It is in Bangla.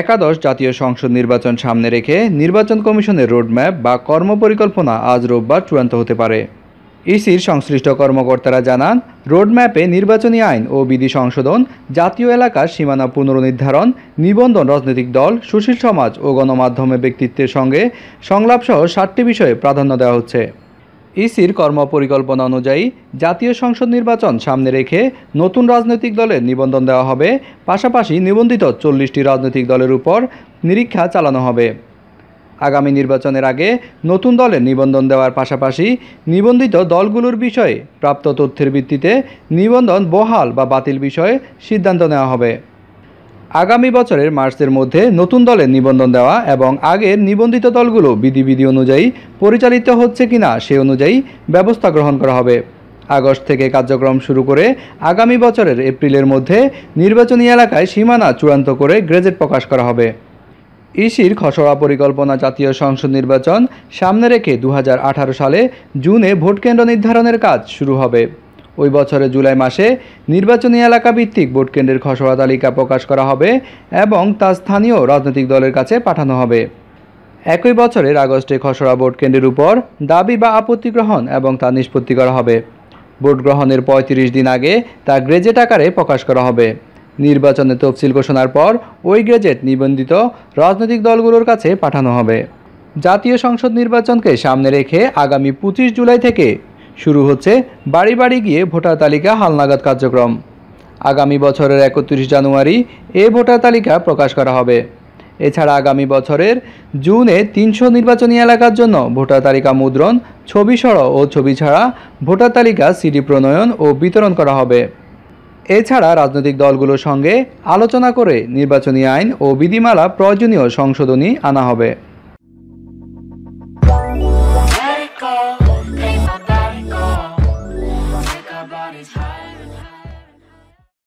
একাদশ জাতীয় সংসদ নির্বাচন সামনে রেখে নির্বাচন কমিশনের রোডম্যাপ বা কর্মপরিকল্পনা আজ রোববার চূড়ান্ত হতে পারে। ইসির সংশ্লিষ্ট কর্মকর্তারা জানান, রোডম্যাপে নির্বাচনী আইন ও বিধি সংশোধন, জাতীয় এলাকার সীমানা পুনর্নির্ধারণ, নিবন্ধন রাজনৈতিক দল, সুশীল সমাজ ও গণমাধ্যমে ব্যক্তিত্বের সঙ্গে সংলাপসহ ষাটটি বিষয়ে প্রাধান্য দেওয়া হচ্ছে। ইসির কর্মপরিকল্পনা অনুযায়ী জাতীয় সংসদ নির্বাচন সামনে রেখে নতুন রাজনৈতিক দলের নিবন্ধন দেওয়া হবে। পাশাপাশি নিবন্ধিত চল্লিশটি রাজনৈতিক দলের উপর নিরীক্ষা চালানো হবে। আগামী নির্বাচনের আগে নতুন দলের নিবন্ধন দেওয়ার পাশাপাশি নিবন্ধিত দলগুলোর বিষয়ে প্রাপ্ত তথ্যের ভিত্তিতে নিবন্ধন বহাল বা বাতিল বিষয়ে সিদ্ধান্ত নেওয়া হবে। আগামী বছরের মার্চের মধ্যে নতুন দলের নিবন্ধন দেওয়া এবং আগের নিবন্ধিত দলগুলো বিধিবিধি অনুযায়ী পরিচালিত হচ্ছে কিনা সে অনুযায়ী ব্যবস্থা গ্রহণ করা হবে। আগস্ট থেকে কার্যক্রম শুরু করে আগামী বছরের এপ্রিলের মধ্যে নির্বাচনী এলাকায় সীমানা চূড়ান্ত করে গ্রেজেট প্রকাশ করা হবে। ইসির খসড়া পরিকল্পনা জাতীয় সংসদ নির্বাচন সামনে রেখে দু হাজার আঠারো সালে জুনে ভোটকেন্দ্র নির্ধারণের কাজ শুরু হবে। ওই বছরের জুলাই মাসে নির্বাচনী এলাকা ভিত্তিক ভোটকেন্দ্রের খসড়া তালিকা প্রকাশ করা হবে এবং তা স্থানীয় রাজনৈতিক দলের কাছে পাঠানো হবে। একই বছরের আগস্টে খসড়া ভোট কেন্দ্রের উপর দাবি বা আপত্তি গ্রহণ এবং তা নিষ্পত্তি করা হবে। ভোট গ্রহণের পঁয়ত্রিশ দিন আগে তা গ্রেজেট আকারে প্রকাশ করা হবে। নির্বাচনের তফসিল ঘোষণার পর ওই গ্রেজেট নিবন্ধিত রাজনৈতিক দলগুলোর কাছে পাঠানো হবে। জাতীয় সংসদ নির্বাচনকে সামনে রেখে আগামী পঁচিশ জুলাই থেকে শুরু হচ্ছে বাড়ি বাড়ি গিয়ে ভোটার তালিকা হালনাগাদ কার্যক্রম। আগামী বছরের একত্রিশ জানুয়ারি এ ভোটার তালিকা প্রকাশ করা হবে। এছাড়া আগামী বছরের জুনে তিনশো নির্বাচনী এলাকার জন্য ভোটার তালিকা মুদ্রণ, ছবি সহ ও ছবি ছাড়া ভোটার তালিকা সিডি প্রণয়ন ও বিতরণ করা হবে। এছাড়া রাজনৈতিক দলগুলোর সঙ্গে আলোচনা করে নির্বাচনী আইন ও বিধিমালা প্রয়োজনীয় সংশোধনী আনা হবে।